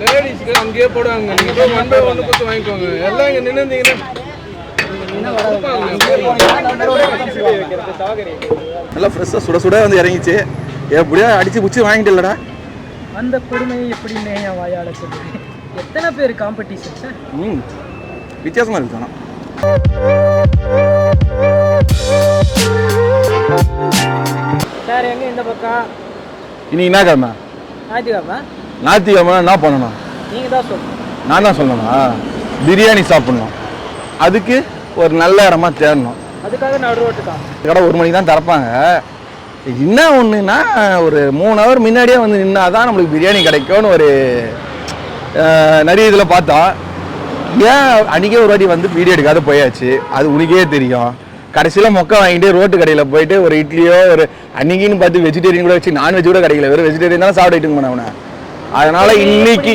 லேடிஸ்க்கு அங்கேயே போடுவாங்க நீங்க போய் ஒன் பை ஒன்று கொடுத்து வாங்கிக்கோங்க எல்லாம் இங்க நின்னுந்தீங்கன்னா நல்லா ஃப்ரெஷ்ஷாக சுட சுட வந்து இறங்கிச்சு. எப்படியோ அடிச்சு புடிச்சு வாங்கிட்டு இல்லடா. அந்த கொடுமையை எப்படி மேயா வாயாட சொல்லுது. எத்தனை பேர் காம்படிஷன் சார் ம் வித்தியாசமாக இருக்கு ஆனால் சார் எங்க இந்த பக்கம்? இன்னைக்கு என்ன கிழமை? ஞாயிற்றுக்கிழமை. ஞாயிற்றுக்கிழமை என்ன பண்ணணும்? நீங்க தான் சொல்லணும். நான் தான் சொல்லணுமா? பிரியாணி சாப்பிடணும். அதுக்கு ஒரு நல்ல இடமா தேடணும். அதுக்காக நடு ரோட்டுக்கா கடை ஒரு மணிக்கு தான் திறப்பாங்க. என்ன ஒன்றுனா ஒரு மூணு ஹவர் முன்னாடியே வந்து நின்னா தான் நம்மளுக்கு பிரியாணி கிடைக்கும்னு ஒரு நிறைய இதில் பார்த்தோம். ஏன் அன்றைக்கே ஒரு வாட்டி வந்து வீடியோ எடுக்காத போயாச்சு? அது உனக்கே தெரியும். கடைசியில் மொக்கை வாங்கிட்டு ரோட்டு கடையில் போயிட்டு ஒரு இட்லியோ ஒரு அன்னைக்குன்னு பார்த்து வெஜிடேரியன் கூட வச்சு நான்வெஜ் கூட கிடைக்கல. வெறும் வெஜிடேரியன் தான் சாப்பிட்டுட்டு போனவன அதனால இன்னைக்கு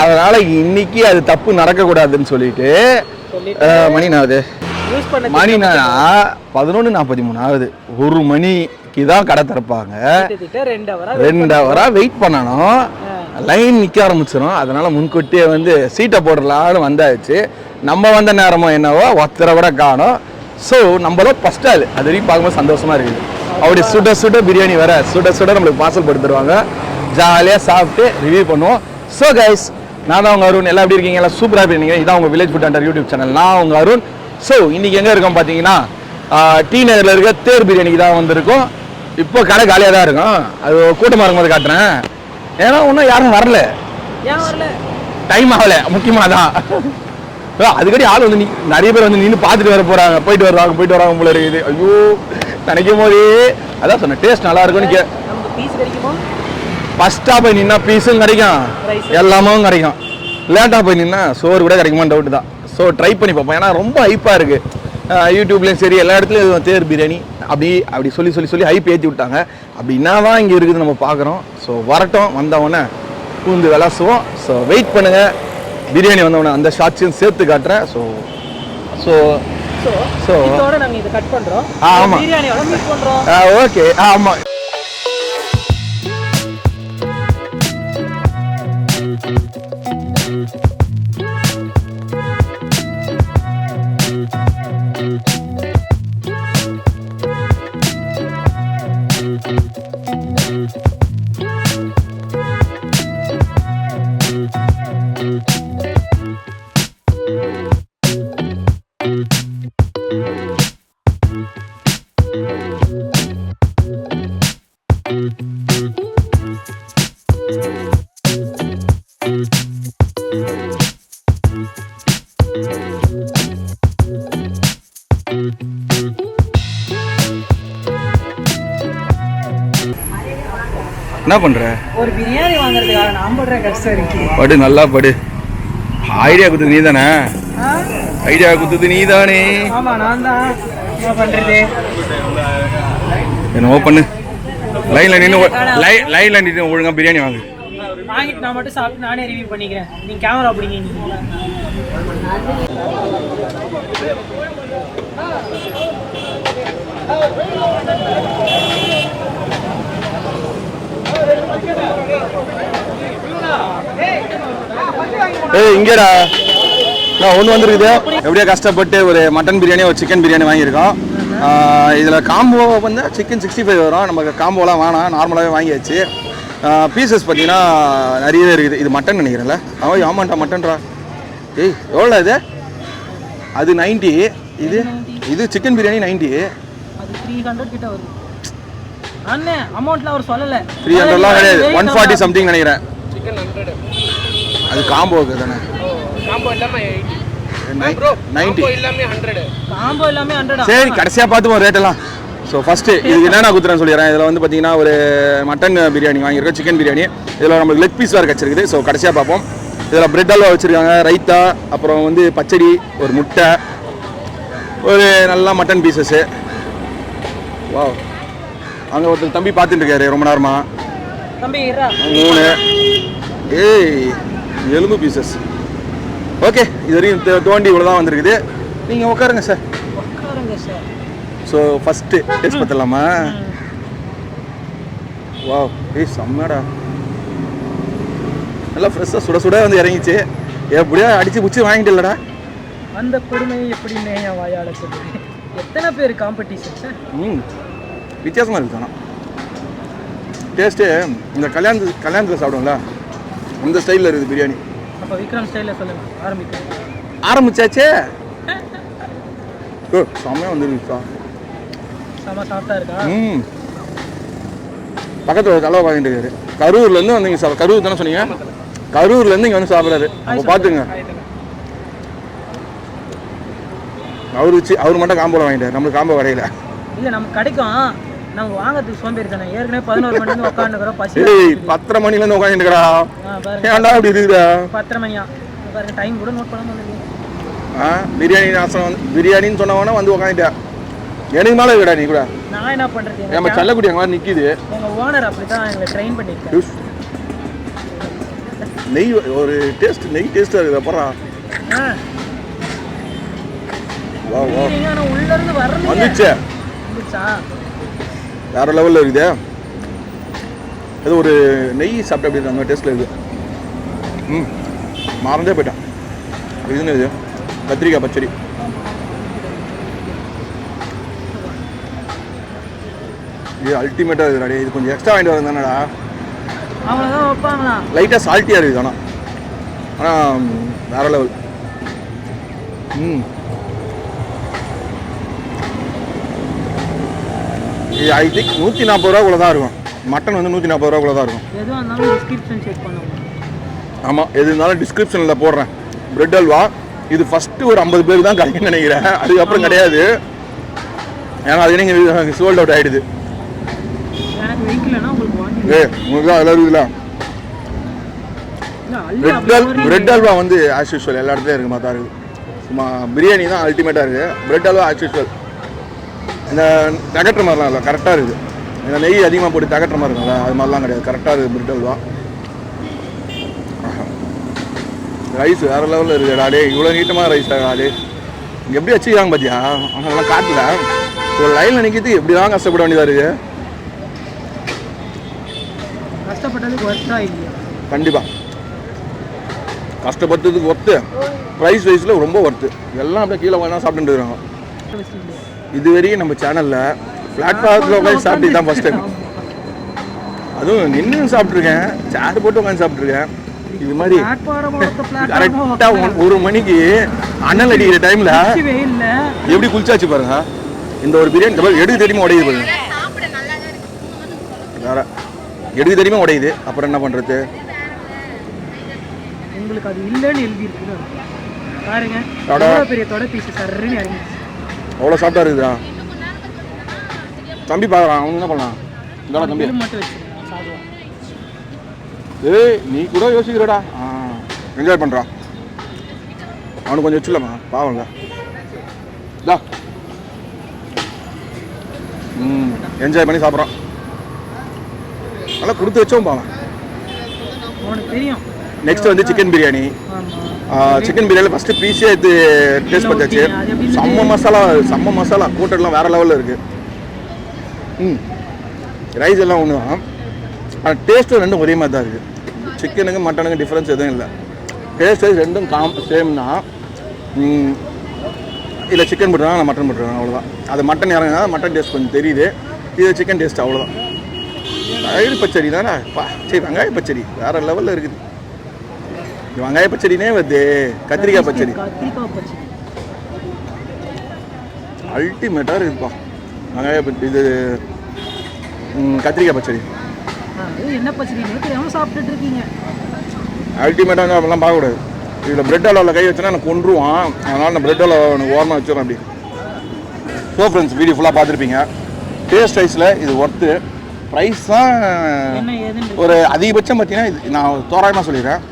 அதனால இன்னைக்கு அது தப்பு நடக்கக்கூடாதுன்னு சொல்லிட்டு மணி பண்ண மணினா பதினொன்று நாற்பத்தி மூணு ஆகுது ஒரு மணிக்கு தான் கடை திறப்பாங்க. ரெண்டு ஹவரா வெயிட் பண்ணணும். லைன் நிற்க ஆரம்பிச்சிடும் அதனால் முன்கூட்டியே வந்து சீட்டை போடுறலான்னு வந்தாச்சு. நம்ம வந்த நேரமோ என்னவோ ஒத்தரை விட காணும். ஸோ நம்மளும் ஃபஸ்ட் ஆள். அது வரைக்கும் பார்க்கும்போது சந்தோஷமாக இருக்குது. அப்படி சுட சுட பிரியாணி வர சுட சுட நம்மளுக்கு பார்சல் போட்டு தருவாங்க. ஜாலியாக சாப்பிட்டு ரிவ்யூ பண்ணுவோம். ஸோ கைஸ் நான் தான் உங்கள் அருண். எல்லாம் எப்படி இருக்கீங்க? எல்லாம் சூப்பராக இருக்கீங்க? இதான் உங்கள் village food under YouTube channel நான் உங்கள் அருண். ஸோ இன்றைக்கி எங்கே இருக்கோம் பார்த்தீங்கன்னா டி நகரில் இருக்க தேர் பிரியாணிக்கு தான் வந்திருக்கோம். இப்போ கடை காலியாக தான் இருக்கும். அது கூட்டமாக இருக்கும்போது காட்டுறேன். ஏன்னா இன்னும் யாரும் வரல. டைம் ஆகல முக்கியமாக தான் அதுக்கடி ஆள் வந்து நி- நிறைய பேர் வந்து நின்று பார்த்துட்டு வர போறாங்க. போயிட்டு வருவாங்க போயிட்டு வராங்க போல இருக்குது. ஐயோ நினைக்கும் போதே அதான் சொன்னேன் டேஸ்ட் நல்லா இருக்கும்னு கே ஃபஸ்ட்டாக போய் நின்னா பீஸும் கிடைக்கும். எல்லாமும் கிடைக்கும். லேட்டாக போய் நின்னா சோறு கூட கிடைக்குமான்னு டவுட் தான். ஸோ ட்ரை பண்ணி பார்ப்போம். ஏன்னா ரொம்ப ஹைப்பாக இருக்குது யூடியூப்லேயும் சரி எல்லா இடத்துலையும் தேர் பிரியாணி அப்படி அப்படி சொல்லி சொல்லி சொல்லி ஹைப் ஏற்றி விட்டாங்க. அப்படி என்ன தான் இங்கே இருக்குது நம்ம பார்க்குறோம். ஸோ வரட்டும் வந்தவொடனே பூந்து விளாசுவோம். ஸோ வெயிட் பண்ணுங்கள் பிரியாணி வந்தவொடனே அந்த ஷார்ட்ஸையும் சேர்த்து காட்டுறேன். ஸோ ஸோ ஸோ இதோட நாங்க இதை கட் பண்றோம். ஆ, ஆமா. பிரியாணியோட மிக்ஸ் பண்றோம். ஓகே ஆமாம் என்ன பண்ணுற ஒரு பிரியாணி வாங்குறதுக்காக நான் படுற கஷ்டம் இருக்கு. படு நல்லா படு. ஐடியா கொடுத்தது நீ தானே? ஐடியா கொடுத்தது நீ தானே ஆமா நான் தான். என்ன பண்றது? என்னவோ பண்ணு. லைன்ல நின்று லைன்ல நின்று ஒழுங்கா பிரியாணி வாங்கு. வாங்கிட்டு நான் மட்டும் சாப்பிட்டு நானே ரிவ்யூ பண்ணிக்கிறேன். நீங்க கேமரா பிடிங்க நீங்க ஏய் இங்கடா. நான் ஒன்று வந்திருக்குது. எப்படியோ கஷ்டப்பட்டு ஒரு மட்டன் பிரியாணி ஒரு சிக்கன் பிரியாணி வாங்கியிருக்கோம். இதில் காம்போ வந்து சிக்கன் சிக்ஸ்டி ஃபைவ் வரும். நமக்கு காம்போலாம் வேணாம். நார்மலாகவே வாங்கியாச்சு. பீசஸ் பார்த்தீங்கன்னா நிறையவே இருக்குது. இது மட்டன் நினைக்கிறேன்ல. அவன் ஆமாண்டா மட்டன்டா ஏய் எவ்வளோ இது? அது 90 இது இது சிக்கன் பிரியாணி 90 அது த்ரீ ஹண்ட்ரட் கிட்ட வருது அண்ணே அமௌண்ட்லாம் அவர் சொல்லல. த்ரீ ஹண்ட்ரட்லாம் கிடையாது. ஒன் ஃபார்ட்டி சம்திங் நினைக்கிறேன். சிக்கன் ஹண்ட்ரட் அது காம்போவுக்கு தானே. காம்போ காம்போ எல்லாமே ஹண்ட்ரட் காம்போ எல்லாமே ஹண்ட்ரடா சரி கடைசியாக பார்த்துப்போம் ரேட்டெல்லாம் ஸோ ஃபஸ்ட்டு இதுக்கு என்னென்ன குத்துறேன்னு சொல்லிடுறேன். இதில் வந்து பார்த்தீங்கன்னா ஒரு மட்டன் பிரியாணி வாங்கியிருக்கோம் சிக்கன் பிரியாணி. இதில் நம்மளுக்கு லெக் பீஸ் வேறு கிடச்சிருக்குது ஸோ கடைசியாக பார்ப்போம். இதில் பிரெட் அல்வா வச்சுருக்காங்க ரைத்தா அப்புறம் வந்து பச்சடி ஒரு முட்டை ஒரு நல்ல மட்டன் பீசஸ்ஸு வா அங்கே ஒருத்தர் தம்பி பார்த்துட்டு இருக்காரு ரொம்ப நேரமா? தம்பி மூணு. ஏய் எலும்பு பீசஸ் ஓகே இது தோ- தோண்டி இவ்வளோ தான் வந்திருக்குது. நீங்கள் உட்காருங்க சார் உட்காருங்க சார் ஸோ ஃபஸ்ட்டு டேஸ்ட் பார்த்துடலாமா வா ஏய் செம்மடா நல்லா ஃப்ரெஷ்ஷாக சுட சுட வந்து இறங்கிச்சு. எப்படியோ அடிச்சு புடிச்சு வாங்கிட்டு இல்லடா அந்த கொடுமையை எப்படி வாயாட சொல்லுது எத்தனை பேர் காம்படிஷன் சார் ம். வித்தியாசமாக இருக்குது ஆனால் டேஸ்ட்டு இந்த கல்யாணத்து கல்யாணத்தில் சாப்பிடுவோம்ல அந்த ஸ்டைலில் இருக்குது பிரியாணி. அப்போ விக்ரம் ஸ்டைலில் சொல்லுங்க ஆரம்பிக்கிறேன் ஆரம்பிச்சாச்சே? ஓ செம்மையாக வந்துருக்குச்சா செம சாஃப்டாக இருக்கா? ம். பக்கத்தில் ஒரு தலைவா வாங்கிட்டு இருக்காரு. கரூர்லேருந்து வந்து இங்கே சாப்பிட கரூர் தானே சொன்னீங்க? கரூர்லேருந்து இங்கே வந்து சாப்பிட்றாரு. அப்போ பார்த்துங்க அவர் வச்சு அவர் மட்டும் காம்போல வாங்கிட்டார். நம்மளுக்கு காம்போ வரையில இல்லை நம்ம கிடைக்கும். நம்ம வாங்கிறதுக்கு சோம்பேறி தானே. ஏற்கனவே பதினோரு மணிலேருந்து உட்காந்துக்கிறோம் பசி பத்தரை மணிலேருந்து பாருங்க. ஏன்டா அப்படி இருக்குதா பத்தரை மணியா? பாருங்க டைம் கூட நோட் பண்ணாம ஆ பிரியாணி நாசம் வந்து பிரியாணின்னு சொன்னவொன்னே வந்து உட்காந்துட்டேன் எனக்கு மேலே இருக்குடா நீ கூட. நான் என்ன பண்ணுறது நம்ம செல்லக்குடி அங்கே நிற்கிது எங்கள் ஓனர் அப்படி தான் எங்களை ட்ரெயின் பண்ணியிருக்காரு. நெய் ஒரு டேஸ்ட் நெய் டேஸ்ட்டாக இருக்குது அப்புறம் வா வா. உள்ளேருந்து வரல வந்துச்சே. வந்துச்சா? வேற லெவலில் இருக்குதே. அது ஒரு நெய் சாப்பிட்ட அப்படி அந்த டேஸ்ட்டில் இருக்குது. ம் மறந்தே போயிட்டான். இதுன்னு இது? கத்திரிக்காய் பச்சடி. இது அல்டிமேட்டாக இருக்குடா இது கொஞ்சம் எக்ஸ்ட்ரா வாங்கிட்டு வரது தானடா. லைட்டாக சால்ட்டியாக இருக்குது ஆனால் ஆனால் வேற லெவல் ம். ஐ திங்க் நூற்றி நாற்பது ரூபாக்குள்ள தான் இருக்கும். மட்டன் வந்து நூற்றி நாற்பது ரூபாக்குள்ள தான் இருக்கும். எதுவும் இருந்தாலும் டிஸ்கிரிப்ஷன் செக் பண்ணுவோம். ஆமாம் எது இருந்தாலும் டிஸ்கிரிப்ஷனில் போடுறேன். பிரெட் அல்வா இது ஃபஸ்ட்டு ஒரு ஐம்பது பேர் தான் கிடைக்குன்னு நினைக்கிறேன். அதுக்கப்புறம் கிடையாது. ஏன்னா அது நீங்கள் சோல்ட் அவுட் ஆகிடுது ஏ உங்களுக்கு தான் அதில் இருக்குதுல இல்லை அள்ளி பிரெட் அல் பிரெட் அல்வா வந்து ஆஸ் யூஸ்வல் எல்லா இடத்துலையும் இருக்கு மாதிரி தான் இருக்குது சும்மா பிரியாணி தான் அல்டிமேட்டாக இருக்குது பிரெட் அல்வா ஆஸ் யூஸ்வல் இந்த தகட்டுற மாதிரிலாம் இல்லை. கரெக்டாக இருக்குது. இந்த நெய் அதிகமாக போட்டு தகட்டுற மாதிரி இருக்கும்ல அது மாதிரிலாம் கிடையாது. கரெக்டாக இருக்குது பிரெட் அல்வா. ரைஸ் வேறு லெவலில் இருக்குடா டே இவ்வளோ நீட்டமாக ரைஸ் ஆகாது இங்கே எப்படி வச்சுக்கிறாங்க பார்த்தியா அவங்களாம் காட்டில். ஒரு லைனில் நிற்கிறதுக்கு எப்படி தான் கஷ்டப்பட வேண்டியதாக இருக்குது கண்டிப்பாக கஷ்டப்பட்டதுக்கு ஒர்த்து ப்ரைஸ் வைஸில் ரொம்ப ஒர்த்து எல்லாம் அப்படியே கீழே வேணா சாப்பிட்டுட்டு இருக்காங்க. இதுவரையும் நம்ம சேனலில் பிளாட்ஃபார்மில் உட்காந்து சாப்பிட்டு தான் ஃபஸ்ட் டைம் அதுவும் நின்று சாப்பிட்ருக்கேன் சேர் போட்டு உட்காந்து சாப்பிட்ருக்கேன் இது மாதிரி கரெக்டாக ஒரு மணிக்கு அண்ணல் அடிக்கிற டைமில் எப்படி குளிச்சாச்சு பாருங்க. இந்த ஒரு பிரியாணி மாதிரி எடுக்கு தெரியுமா உடையுது பாருங்க. வேற. எடுக்கு தெரியுமா உடையுது? அப்புறம் என்ன பண்ணுறது உங்களுக்கு அது இல்லைன்னு எழுதி இருக்குது பாருங்க பெரிய தொடை பீஸ் சர்ன்னு இறங்கிச்சு அவ்வளோ சாப்பிட்டா இருக்குதா தம்பி பார்க்குறான் அவன் என்ன பண்ணலாம்? இந்தாடா தம்பி. ஏய் நீ கூட யோசிக்கிறடா. ஆ என்ஜாய் பண்ணுறான் அவனுக்கு கொஞ்சம் வச்சுலாமா பாவம்ல டா ம் என்ஜாய் பண்ணி சாப்பிட்றான். நல்லா கொடுத்து வச்சோம் பாவன் உனக்கு தெரியும். நெக்ஸ்ட் வந்து chicken biryani chicken biryani first பீஸே எடுத்து டேஸ்ட் இருந்தது? செம்ம மசாலா செம்ம மசாலா. கூட்டெல்லாம் வேறு லெவலில் இருக்குது ம். ரைஸ் எல்லாம் ஒன்று தான் ஆனால் டேஸ்ட்டும் ரெண்டும் ஒரே மாதிரி தான் இருக்குது சிக்கனுக்கு மட்டனுக்கு டிஃப்ரென்ஸ் எதுவும் இல்லை. டேஸ்ட் வைஸ் ரெண்டும் காம் சேம்னா இதில் சிக்கன் போட்டுருவாங்க மட்டன் போட்டுருவேன் அவ்வளோதான் அது மட்டன் இறங்கினா மட்டன் டேஸ்ட் கொஞ்சம் தெரியுது. இது சிக்கன் டேஸ்ட் அவ்வளோதான் தயிர் பச்சடி தானே? பா சரி வெங்காய பச்சடி. வேறு லெவலில் இருக்குது. இது வெங்காய பச்சடினே வருது. கத்திரிக்காய் பச்சடி. பச்சடி. அல்டிமேட்டாக இருக்குப்பா. வெங்காய பச்சடி இது கத்திரிக்காய் பச்சடி. என்ன சாப்பிட்டுட்டு இருக்கீங்க. அல்டிமேட்டாக வந்து அப்படிலாம் பார்க்கக்கூடாது. இதில் பிரெட் அலோவில் கை வச்சேன்னா எனக்கு கொன்றுவான். அதனால் நான் பிரெட் அலோ எனக்கு ஓரமாக வச்சிடறேன் அப்படி. ஸோ ஃப்ரெண்ட்ஸ் வீடியோ ஃபுல்லாக பார்த்துருப்பீங்க. டேஸ்ட் வைஸில் இது ஒர்த்து ப்ரைஸ் தான் ஒரு அதிகபட்சம் பார்த்தீங்கன்னா இது நான் தோராயமாக சொல்லிடுறேன்.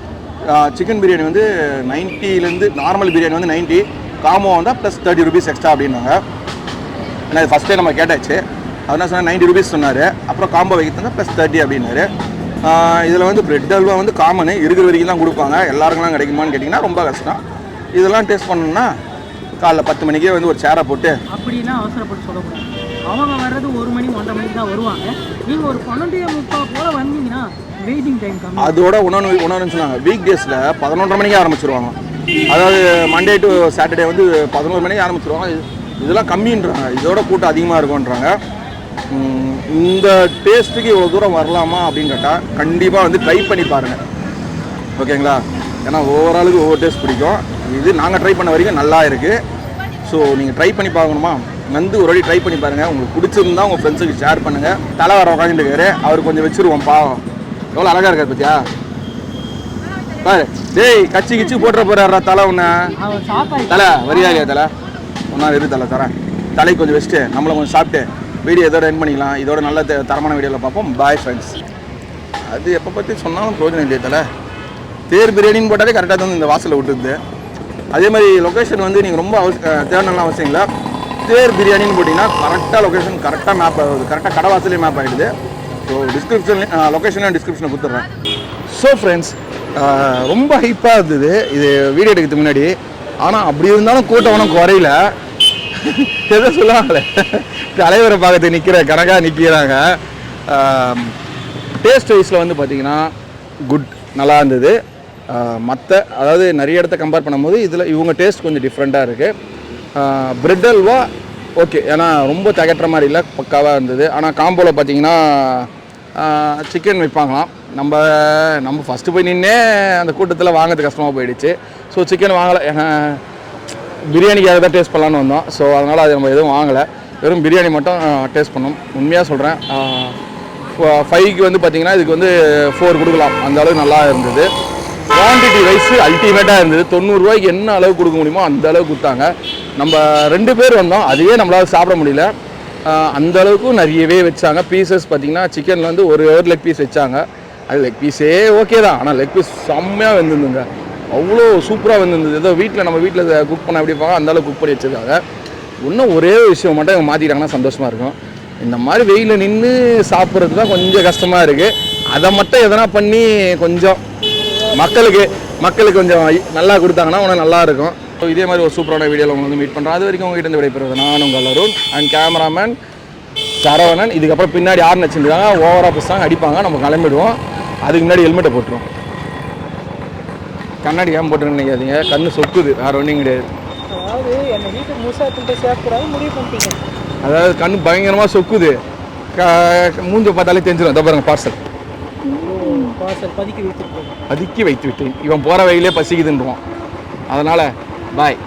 சிக்கன் பிரியாணி வந்து நைன்ட்டிலேருந்து நார்மல் பிரியாணி வந்து 90 காமோ வந்தால் ப்ளஸ் தேர்ட்டி ருபீஸ் எக்ஸ்ட்ரா அப்படின்னாங்க. ஏன்னா இது ஃபஸ்ட்டே நம்ம கேட்டாச்சு. அதனால் சொன்னால் நைன்டி ருபீஸ் சொன்னார். அப்புறம் காம்போ வைக்கிறதுனா ப்ளஸ் தேர்ட்டி அப்படின்னாரு. இதில் வந்து பிரெட் அல்வா வந்து காமனு இருக்கிற வரைக்கும் தான் கொடுப்பாங்க. எல்லாருக்கெல்லாம் கிடைக்குமான்னு கேட்டிங்கன்னா ரொம்ப கஷ்டம். இதெல்லாம் டேஸ்ட் பண்ணணும்னா காலைல பத்து மணிக்கே வந்து ஒரு சேரை போட்டு அப்படின்னா அவசரப்பட்டு சொல்லக்கூடாது. அவங்க வர்றது ஒரு மணி ஒன்றரை மணிக்கு தான் வருவாங்க. நீங்கள் ஒரு பன்னெண்டு முக்கால் போல் வந்தீங்கன்னா அதோட உணவு உணவுன்னு சொன்னாங்க. வீக் டேஸில் பதினொன்றரை மணிக்கு ஆரம்பிச்சிருவாங்க. அதாவது மண்டே டு சாட்டர்டே வந்து பதினோரு மணிக்கு ஆரம்பிச்சிருவாங்க. இதெல்லாம் கம்மின்றாங்க. இதோட கூட்டம் அதிகமாக இருக்கும்ன்றாங்க. இந்த டேஸ்ட்டுக்கு இவ்வளோ தூரம் வரலாமா அப்படின்னு கேட்டால் கண்டிப்பாக வந்து ட்ரை பண்ணி பாருங்கள் ஓகேங்களா? ஏன்னா ஒவ்வொரு ஆளுக்கு ஒவ்வொரு டேஸ்ட் பிடிக்கும். இது நாங்கள் ட்ரை பண்ண வரைக்கும் நல்லா இருக்குது ஸோ நீங்கள் ட்ரை பண்ணி பார்க்கணுமா? வந்து ஒரு வாட்டி ட்ரை பண்ணி பாருங்கள் உங்களுக்கு பிடிச்சிருந்தா உங்கள் ஃப்ரெண்ட்ஸுக்கு ஷேர் பண்ணுங்கள் தலை வர உட்காந்துட்டு இருக்காரு. அவர் கொஞ்சம் வச்சுருவோம் பாவம். எவ்வளோ அழகாக இருக்காரு பத்தியா? பாரு. டேய் கச்சி கிச்சி போட்டுற போறாரா தலை ஒன்று தலை வரியா இல்லையா தலை? ஒன்றா இரு தலை தரேன். தலை கொஞ்சம் வச்சுட்டு நம்மளை கொஞ்சம் சாப்பிட்டு வீடியோ இதோட என் பண்ணிக்கலாம். இதோட நல்ல தரமான வீடியோவில் பார்ப்போம். பாய் ஃப்ரெண்ட்ஸ் அது எப்போ பற்றி சொன்னாலும் பிரோஜனம் இல்லையா தலை. தேர் பிரியாணின்னு போட்டாலே கரெக்டாக தான் இந்த வாசலில் விட்டுருது. அதே மாதிரி லொக்கேஷன் வந்து நீங்கள் ரொம்ப அவசியம் தேவையான அவசியம் இல்லை. தேர் பிரியாணின்னு போட்டிங்கன்னா கரெக்டாக லொக்கேஷன் கரெக்டாக மேப் ஆகுது. கரெக்டாக கடை வாசலே மேப் ஆகிடுது ஸோ டிஸ்கிரிப்ஷன் லொக்கேஷன் டிஸ்கிரிப்ஷனில் கொடுத்துட்றேன் ஸோ ஃப்ரெண்ட்ஸ் ரொம்ப ஹைப்பாக இருந்தது. இது வீடியோ எடுக்கிறதுக்கு முன்னாடி. ஆனால் அப்படி இருந்தாலும் கூட்டம் ஒன்றும் குறையில. எதை சொல்லுவாங்களே தலைவரை பார்க்கறதுக்கு நிற்கிற கணக்காக நிற்கிறாங்க டேஸ்ட் வைஸில் வந்து பார்த்தீங்கன்னா குட் நல்லா இருந்தது. மற்ற அதாவது நிறைய இடத்த கம்பேர் பண்ணும்போது இதில் இவங்க டேஸ்ட் கொஞ்சம் டிஃப்ரெண்ட்டாக இருக்குது பிரெட் அல்வா ஓகே ஏன்னா ரொம்ப திகட்டுற மாதிரி இல்லை பக்காவாக இருந்தது. ஆனால் காம்போவில் பார்த்தீங்கன்னா சிக்கன் வைப்பாங்களாம். நம்ம நம்ம ஃபஸ்ட்டு போய் நின்னே அந்த கூட்டத்தில் வாங்குறது கஷ்டமாக போயிடுச்சு. ஸோ சிக்கன் வாங்கலை. ஏன்னா பிரியாணிக்காக தான் டேஸ்ட் பண்ணலான்னு வந்தோம். ஸோ அதனால் அது நம்ம எதுவும் வாங்கலை. வெறும் பிரியாணி மட்டும் டேஸ்ட் பண்ணோம். உண்மையாக சொல்கிறேன் ஃபைவ்க்கு வந்து பார்த்தீங்கன்னா இதுக்கு வந்து ஃபோர் கொடுக்கலாம். அந்த அளவுக்கு நல்லா இருந்தது. குவான்டிட்டி வைஸ் அல்டிமேட்டாக இருந்தது. தொண்ணூறுரூவாய்க்கு என்ன அளவு கொடுக்க முடியுமோ அந்த அளவுக்கு கொடுத்தாங்க. நம்ம ரெண்டு பேர் வந்தோம். அதுவே நம்மளால் சாப்பிட முடியல. அந்த அளவுக்கு நிறையவே வச்சாங்க. பீசஸ் பார்த்தீங்கன்னா சிக்கனில் வந்து ஒரு ஒரு லெக் பீஸ் வச்சாங்க. அது லெக் பீஸே ஓகே தான். ஆனால் லெக் பீஸ் செம்மையாக வந்துருந்துங்க. அவ்வளோ சூப்பராக வந்துருந்தது. ஏதோ வீட்டில் நம்ம வீட்டில் குக் பண்ண எப்படி பார்க்க அந்த குக் பண்ணி வச்சிருக்காங்க. இன்னும் ஒரே விஷயம் மட்டும் இவங்க மாற்றிட்டாங்கன்னா சந்தோஷமாக இருக்கும். இந்த மாதிரி வெயிலில் நின்று சாப்பிட்றது தான் கொஞ்சம் கஷ்டமாக இருக்குது அதை மட்டும் எதனா பண்ணி கொஞ்சம் மக்களுக்கு மக்களுக்கு கொஞ்சம் நல்லா கொடுத்தாங்கன்னா இன்னும் நல்லா இருக்கும். ஸோ இதே மாதிரி ஒரு சூப்பரான வீடியோவில் உங்களை வந்து மீட் பண்ணுறோம் அது வரைக்கும் உங்ககிட்ட இருந்து விடைபெறுவது நான் உங்கள் அருண் அண்ட் கேமராமேன் சரவணன். இதுக்கப்புறம் பின்னாடி யார் நச்சுருக்காங்க ஓவராக பிசாங்க அடிப்பாங்க. நம்ம கிளம்பிடுவோம். அதுக்கு முன்னாடி ஹெல்மெட்டை போட்டுருவோம். கண்ணாடி ஏன் போட்டுருன்னு நினைக்காதீங்க. கண்ணு சொக்குது. வேறு ஒன்றும் கிடையாது. அதாவது கண்ணு பயங்கரமாக சொக்குது. க மூஞ்ச பார்த்தாலே தெரிஞ்சிடும் இதோ பாருங்க பார்சல் பார்சல் பதுக்கி வைத்து பதுக்கி வைத்து விட்டேன் இவன் போகிற வழியிலே பசிக்குதுன்றான் அதனால் பாய்